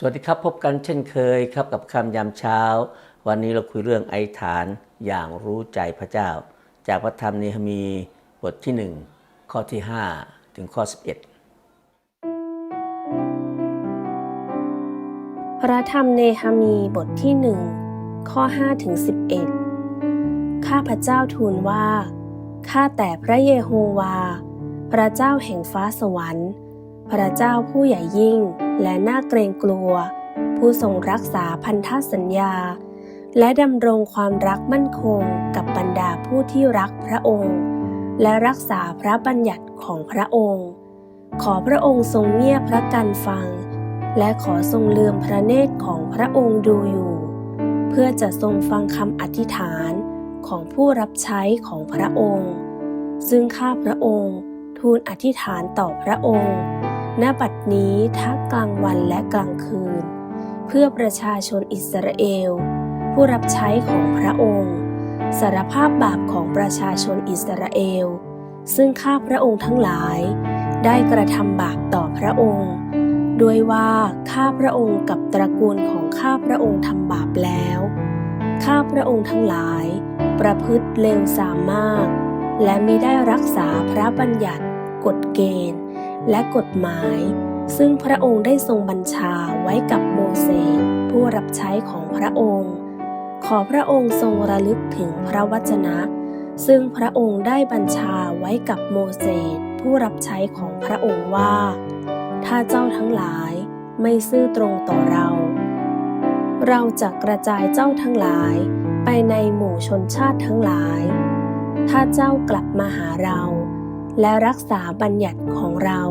สวัสดีครับ พบกันเช่นเคยครับกับคำยามเช้า วันนี้เราคุยเรื่องไอฐานอย่างรู้ใจพระเจ้า จากพระธรรมเนหมีบทที่ 1 ข้อที่ 5 ถึงข้อ 11 พระธรรมเนหมีบทที่หนึ่งข้อ 5 ถึง 11 ข้าพระเจ้าทูลว่า ข้าแต่พระเยโฮวา พระเจ้าแห่งฟ้าสวรรค์ พระเจ้าผู้ใหญ่ยิ่งและน่าเกรงกลัว ผู้ทรงรักษาพันธสัญญา และดำรงความรักมั่นคงกับบรรดาผู้ที่รักพระองค์ และรักษาพระบัญญัติของพระองค์ ขอพระองค์ทรงเงียบพระกันฟัง และขอทรงลืมพระเนตรของพระองค์ดูอยู่ เพื่อจะทรงฟังคำอธิษฐานของผู้รับใช้ของพระองค์ ซึ่งข้าพระองค์ทูลอธิษฐานต่อพระองค์ ณบัดนี้ทั้งกลางวันและกลางคืน เพื่อประชาชนอิสราเอล ผู้รับใช้ของพระองค์ สารภาพบาปของประชาชนอิสราเอล ซึ่งข้าพระองค์ทั้งหลาย ได้กระทำบาปต่อพระองค์ด้วยว่าข้าพระองค์กับตระกูลของข้าพระองค์ทำบาปแล้ว ข้าพระองค์ทั้งหลาย ประพฤติเลวทรามมาก และมิได้รักษาพระบัญญัติกฎเกณฑ์ และกฎหมาย ซึ่งพระองค์ได้ทรงบัญชาไว้กับโมเสสผู้รับใช้ของพระองค์ ขอพระองค์ทรงระลึกถึงพระวจนะ ซึ่งพระองค์ได้บัญชาไว้กับโมเสสผู้รับใช้ของพระองค์ว่า ถ้าเจ้าทั้งหลายไม่ซื่อตรงต่อเรา เราจะกระจายเจ้าทั้งหลายไปในหมู่ชนชาติทั้งหลาย ถ้าเจ้ากลับมาหาเรา และรักษาบัญญัติของเรา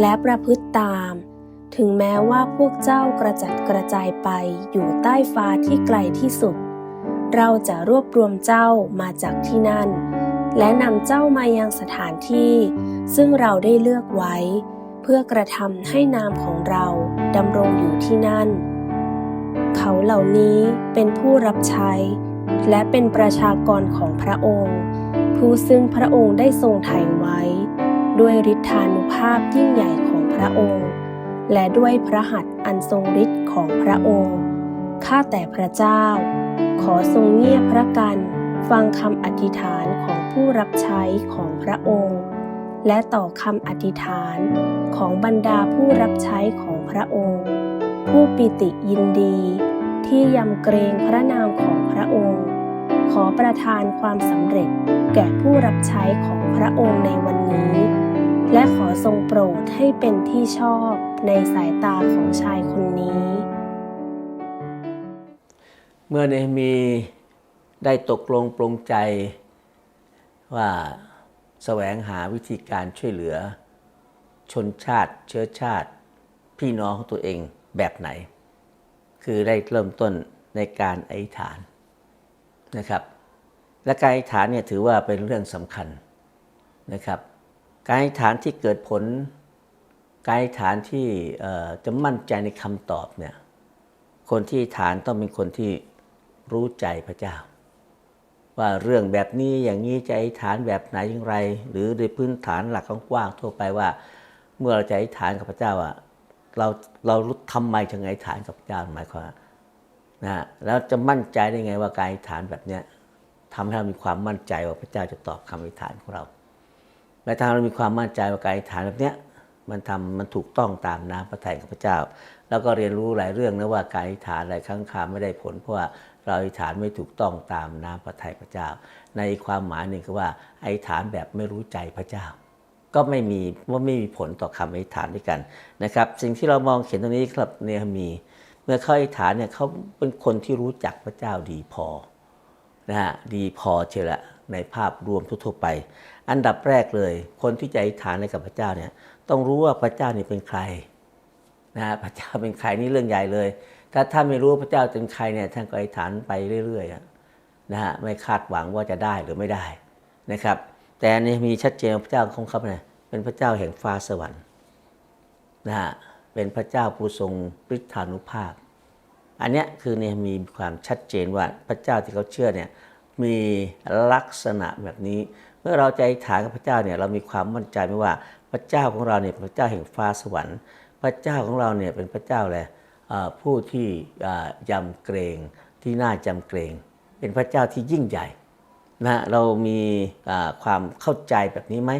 และประพฤติตาม ถึงแม้ว่าพวกเจ้ากระจัดกระจายไปอยู่ใต้ฟ้าที่ไกลที่สุด เราจะรวบรวมเจ้ามาจากที่นั่น และนำเจ้ามายังสถานที่ ซึ่งเราได้เลือกไว้ เพื่อกระทำให้นามของเราดำรงอยู่ที่นั่น เขาเหล่านี้เป็นผู้รับใช้ และเป็นประชากรของพระองค์ ผู้ซึ่งพระองค์ได้ทรงไถ่ไว้ ด้วยฤทธานุภาพยิ่งใหญ่ของพระองค์ และด้วยพระหัตถ์อันทรงฤทธิ์ของพระองค์ ข้าแต่พระเจ้า ขอทรงเงียบพระกัน ฟังคำอธิษฐานของผู้รับใช้ของพระองค์ และต่อคำอธิษฐานของบรรดาผู้รับใช้ของพระองค์ ผู้ปิติยินดีที่ยำเกรงพระนามของพระองค์ ขอประทานความสำเร็จแก่ผู้รับใช้ของพระองค์ในวันนี้ และขอทรงโปรดให้เป็นที่ชอบในสายตาของชายคนนี้ เมื่อเนหมีได้ตกลงปรงใจว่าแสวงหาวิธีการช่วยเหลือ ชนชาติ เชื้อชาติ พี่น้องของตัวเองแบบไหน คือได้เริ่มต้นในการอธิษฐานนะครับ และการอธิษฐานเนี่ยถือว่าเป็นเรื่องสำคัญนะครับ การอธิษฐานที่เกิดผล การอธิษฐานที่จะมั่นใจในคำตอบเนี่ยคนที่อธิษฐานต้องเป็นคนที่รู้ใจพระเจ้า ว่าเรื่องแบบนี้อย่างนี้จะอธิษฐานแบบไหนอย่างไร หรือในพื้นฐานหลักกว้างๆทั่วไปว่า เมื่อเราจะอธิษฐานกับพระเจ้าอะเราเรารู้ทำไมถึงอธิษฐานกับพระเจ้าหมายความนะฮะแล้วจะมั่นใจได้ไงว่าการอธิษฐานแบบเนี้ยทำให้เรามีความมั่นใจว่าพระเจ้าจะตอบคำอธิษฐานของเรา และถ้าเรามีความมั่นใจว่าการอธิษฐานแบบเนี้ยมันทำมันถูกต้องตามน้ำพระทัยของพระเจ้า แล้วก็เรียนรู้หลายเรื่องนะว่าการอธิษฐานหลายครั้งคราไม่ได้ผล เพราะว่าเราอธิษฐานไม่ถูกต้องตามน้ำพระทัยพระเจ้า ในความหมายหนึ่งคือว่าอธิษฐานแบบไม่รู้ใจพระเจ้า ก็ไม่มีว่าไม่มีผลต่อคำอธิษฐานด้วยกันนะครับ สิ่งที่เรามองเห็นตรงนี้ครับเนหมี เมื่อเขาอธิษฐานเนี่ยเขาเป็นคนที่รู้จักพระเจ้าดีพอนะฮะดีพอเชียละในภาพรวมทั่วๆไป อันดับแรกเลย คนที่จะอธิษฐานอะไรกับพระเจ้าเนี่ยต้องรู้ว่าพระเจ้านี่เป็นใครนะฮะพระเจ้าเป็นใครนี่เรื่องใหญ่เลย ถ้าท่านไม่รู้ว่าพระเจ้าเป็นใครเนี่ยท่านก็อธิษฐานไปเรื่อยๆนะฮะไม่คาดหวังว่าจะได้หรือไม่ได้นะครับ แต่นี่มีชัดเจนว่าพระเจ้าของเขาเนี่ยเป็นพระเจ้าแห่งฟ้าสวรรค์นะฮะเป็นพระเจ้าผู้ทรงฤทธานุภาพ อันเนี้ยคือเนี่ยมีความชัดเจนว่าพระเจ้าที่เขาเชื่อเนี่ยมีลักษณะแบบนี้ เมื่อเราใจฐานกับพระเจ้าเนี่ยเรามีความมั่นใจไหมว่าพระเจ้าของเราเนี่ยเป็นพระเจ้าแห่งฟ้าสวรรค์ พระเจ้าของเราเนี่ยเป็นพระเจ้าแหละผู้ที่ยำเกรงที่น่าจำเกรง เป็นพระเจ้าที่ยิ่งใหญ่นะเรามีความเข้าใจแบบนี้ไหม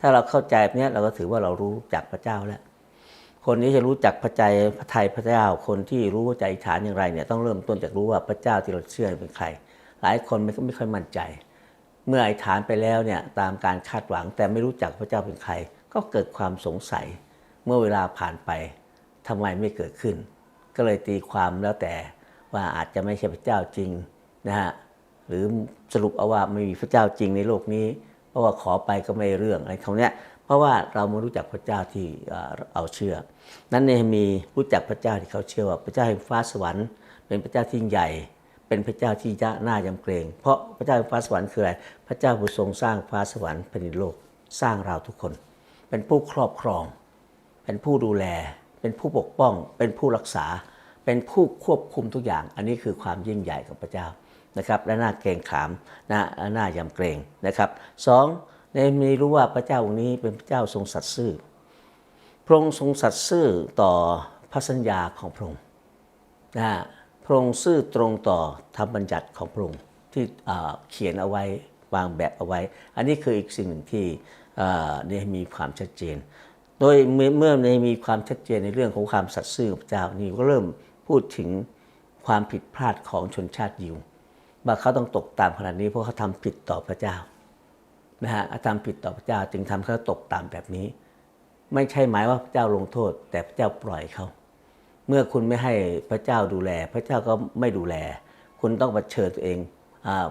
ถ้าเราเข้าใจแบบนี้เราก็ถือว่าเรารู้จักพระเจ้าแล้วคนที่จะรู้จักพระใจพระไทยพระเจ้า คนที่รู้ใจฐานอย่างไรเนี่ยต้องเริ่มต้นจากรู้ว่าพระเจ้าที่เราเชื่อเป็นใคร หลายคนไม่ไม่ค่อยมั่นใจ เมื่อไอ้ฐานไปแล้วเนี่ยตามการคาดหวังแต่ไม่รู้จักพระเจ้าเป็นใคร ก็เกิดความสงสัย เมื่อเวลาผ่านไปทำไมไม่เกิดขึ้น ก็เลยตีความแล้วแต่ว่าอาจจะไม่ใช่พระเจ้าจริงนะฮะหรือสรุปเอาว่าไม่มีพระเจ้าจริงในโลกนี้ เพราะว่าขอไปก็ไม่เรื่องอะไรเขาเนี้ยเพราะว่าเราไม่รู้จักพระเจ้าที่เอาเชื่อ นั้นเนฮมีรู้จักพระเจ้าที่เขาเชื่อว่าพระเจ้าแห่งฟ้าสวรรค์ เป็นพระเจ้าที่ใหญ่ เป็นพระเจ้าที่ยะน่ายำเกรง เพราะพระเจ้าฟ้าสวรรค์คืออะไร พระเจ้าผู้ทรงสร้างฟ้าสวรรค์แผ่นดินโลกสร้างเราทุกคน เป็นผู้ครอบครอง เป็นผู้ดูแล เป็นผู้ปกป้อง เป็นผู้รักษา เป็นผู้ควบคุมทุกอย่าง อันนี้คือความยิ่งใหญ่ของพระเจ้านะครับและน่าเกรงขามนะและน่ายำเกรงนะครับสองในมีรู้ว่าพระเจ้าองค์นี้เป็นพระเจ้าทรงสัตย์ซื่อพระองค์ทรงสัตย์ซื่อต่อพระสัญญาของพระองค์นะ พระองค์ซื่อตรงต่อธรรมบัญญัติของพระองค์ที่เขียนเอาไว้วางแบบเอาไว้ อันนี้คืออีกสิ่งหนึ่งที่เนี่มีความชัดเจน โดยเมื่อเมื่อในมีความชัดเจนในเรื่องของความสัตย์ซื่อของพระเจ้านี่ก็เริ่มพูดถึงความผิดพลาดของชนชาติยิวว่าเขาต้องตกตามขนาดนี้เพราะเขาทำผิดต่อพระเจ้านะฮะทำผิดต่อพระเจ้าจึงทำให้เขาตกตามแบบนี้ ไม่ใช่หมายว่าพระเจ้าลงโทษ แต่พระเจ้าปล่อยเขา เมื่อคุณไม่ให้พระเจ้าดูแล พระเจ้าก็ไม่ดูแล คุณต้องเผชิญตัวเอง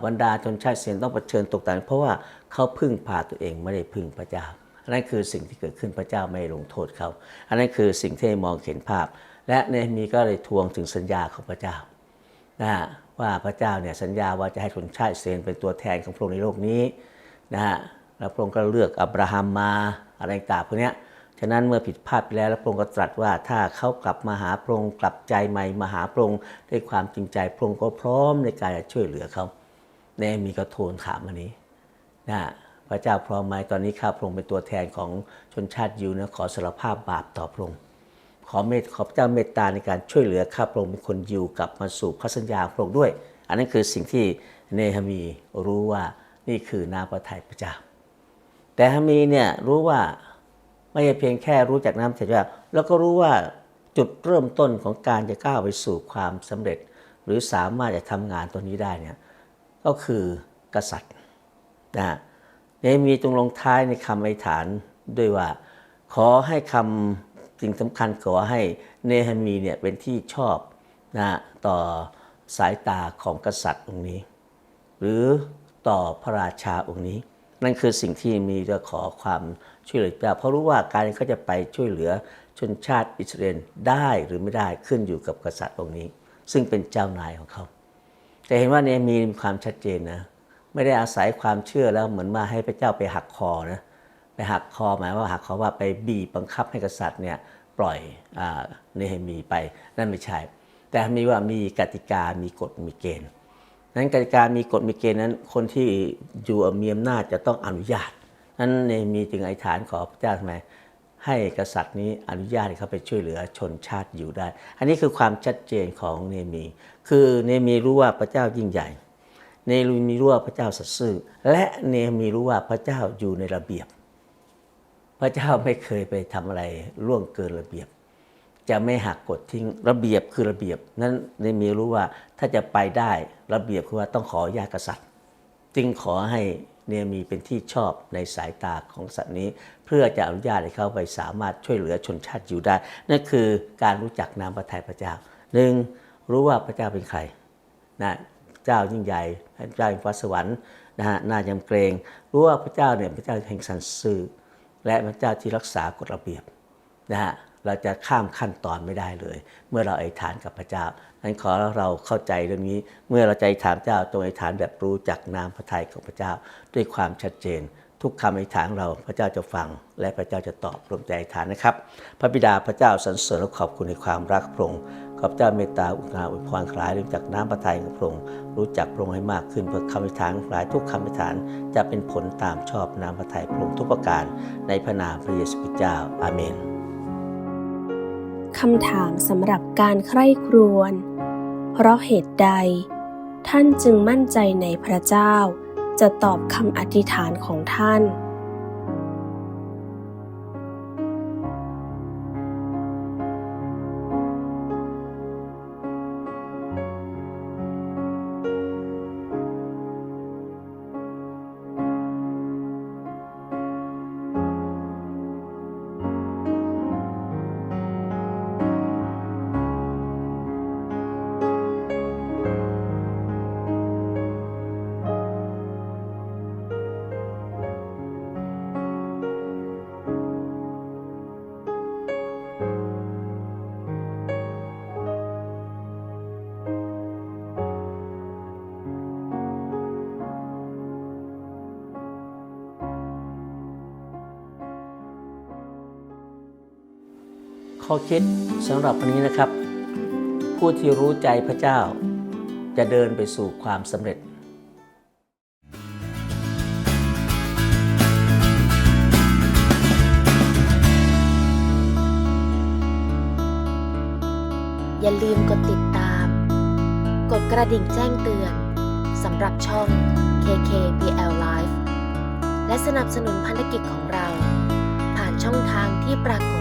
บรรดาชนชาติเสียนต้องเผชิญตกต่ำเพราะว่าเขาพึ่งพาตัวเองไม่ได้พึ่งพระเจ้าอันนั้นคือสิ่งที่เกิดขึ้นพระเจ้าไม่ลงโทษเขา อันนั้นคือสิ่งที่มองเห็นภาพ และเนมีก็เลยทวงถึงสัญญาของพระเจ้านะว่าพระเจ้าเนี่ยสัญญาว่าจะให้ชนชาติเซนเป็นตัวแทนของพระองค์ในโลกนี้นะฮะแล้วพระองค์ก็เลือกอับราฮัมมาอะไรต่างพวกเนี้ย ฉะนั้นเมื่อผิดพลาดไปแล้วแล้วพระองค์ก็ตรัสว่าถ้าเขากลับมาหาพระองค์กลับใจใหม่มาหาพระองค์ด้วยความจริงใจพระองค์ก็พร้อมในการช่วยเหลือเขาเนฮมีก็ทูลถามอันนี้นะพระเจ้าพร้อมไหมตอนนี้ข้าพระองค์เป็นตัวแทนของชนชาติยิวนะขอสารภาพบาปต่อพระองค์ขอเมตขอพระเจ้าเมตตาในการช่วยเหลือข้าพระองค์เป็นคนยิวกลับมาสู่พระสัญญาพระองค์ด้วย อันนั้นคือสิ่งที่เนฮามีรู้ว่านี่คือน้ำพระทัยพระเจ้าแต่ฮามีเนี่ยรู้ว่า ไม่ใช่เพียงแค่รู้จักน้ำพระทัยพระเจ้าแล้วก็รู้ว่าจุดเริ่มต้นของการจะก้าวไปสู่ความสำเร็จ หรือสามารถจะทำงานตัวนี้ได้เนี่ยก็คือกษัตริย์นะเนฮมีตรงลงท้ายในคำอธิษฐานด้วยว่า ขอให้คำสิ่งสำคัญขอให้เนฮามีเนี่ยเป็นที่ชอบนะต่อสายตาของกษัตริย์องค์นี้ หรือต่อพระราชาองค์นี้ นั่นคือสิ่งที่มีจะขอความ ช่วยเหลือจาเพราะรู้ว่าการเขาจะไปช่วยเหลือชนชาติอิสราเอลได้หรือไม่ได้ขึ้นอยู่กับกษัตริย์องค์นี้ ซึ่งเป็นเจ้านายของเขาแต่เห็นว่าเนี่ยมีความชัดเจนนะ ไม่ได้อาศัยความเชื่อแล้วเหมือนมาให้พระเจ้าไปหักคอนะไปหักคอหมายว่าหักคอว่าไปบีบบังคับให้กษัตริย์เนี่ยปล่อยอาเนเฮมีไปนั่นไม่ใช่ แต่มีว่ามีกติกามีกฎมีเกณฑ์นั้นกติกามีกฎมีเกณฑ์นั้น คนที่อยู่มีอำนาจจะต้องอนุญาต นั้นเนมีจึงไอฐานขอพระเจ้าทำไมให้กษัตริย์นี้อนุญาตให้เขาไปช่วยเหลือชนชาติอยู่ได้ อันนี้คือความชัดเจนของเนมี คือเนมีรู้ว่าพระเจ้ายิ่งใหญ่ เนมีรู้ว่าพระเจ้าสัตย์ซื่อ และเนมีรู้ว่าพระเจ้าอยู่ในระเบียบ พระเจ้าไม่เคยไปทำอะไรล่วงเกินระเบียบ จะไม่หักกฎทิ้งระเบียบคือระเบียบ นั้นในมีรู้ว่าถ้าจะไปได้ระเบียบคือว่าต้องขอญาตกษัตริย์ จึงขอให้ เนี่ยมีเป็นที่ชอบในสายตาของสัตว์นี้ เพื่อจะอนุญาตให้เขาไปสามารถช่วยเหลือชนชาติอยู่ได้ นั่นคือการรู้จักนามพระทัยพระเจ้าหนึ่งรู้ว่าพระเจ้าเป็นใครนะเจ้ายิ่งใหญ่พระเจ้าแห่งฟ้าสวรรค์นะฮะน่ายำเกรงรู้ว่าพระเจ้าเนี่ยพระเจ้าแห่งสันซื่อและพระเจ้าที่รักษากฎระเบียบนะฮะ เราจะข้ามขั้นตอนไม่ได้เลย เมื่อเราอธิษฐานกับพระเจ้านั้นขอเราเข้าใจเรื่องนี้ เมื่อเราใจะอธิษฐานเจ้าตรงอธิษฐานแบบรู้จักนามพระทัยของพระเจ้า ด้วยความชัดเจน ทุกคำอธิษฐานเราพระเจ้าจะฟัง และพระเจ้าจะตอบรวมใจอธิษฐานนะครับ พระบิดาพระเจ้าสรรเสริญและขอบคุณในความรักพระองค์ขอบเจ้าเมตตาอุณาอุพรคลายรู้จักน้ำพระทัยของพระองค์รู้จักพระองค์ให้มากขึ้นเพื่อคำอธิษฐานคลายทุกคำอธิษฐานจะเป็นผลตามชอบน้ำพระทัยพระองค์ทุกประการในพระนามพระเยซูคริสต์เจ้าอาเมน คำถามสำหรับการใคร่ครวญ เพราะเหตุใด ท่านจึงมั่นใจในพระเจ้า จะตอบคำอธิษฐานของท่าน ข้อคิดสำหรับวันนี้นะครับ ผู้ที่รู้ใจพระเจ้า จะเดินไปสู่ความสำเร็จอย่าลืมกดติดตาม กดกระดิ่งแจ้งเตือนสำหรับช่อง KKBL Live และสนับสนุนพันธกิจของเรา ผ่านช่องทางที่ปรากฏ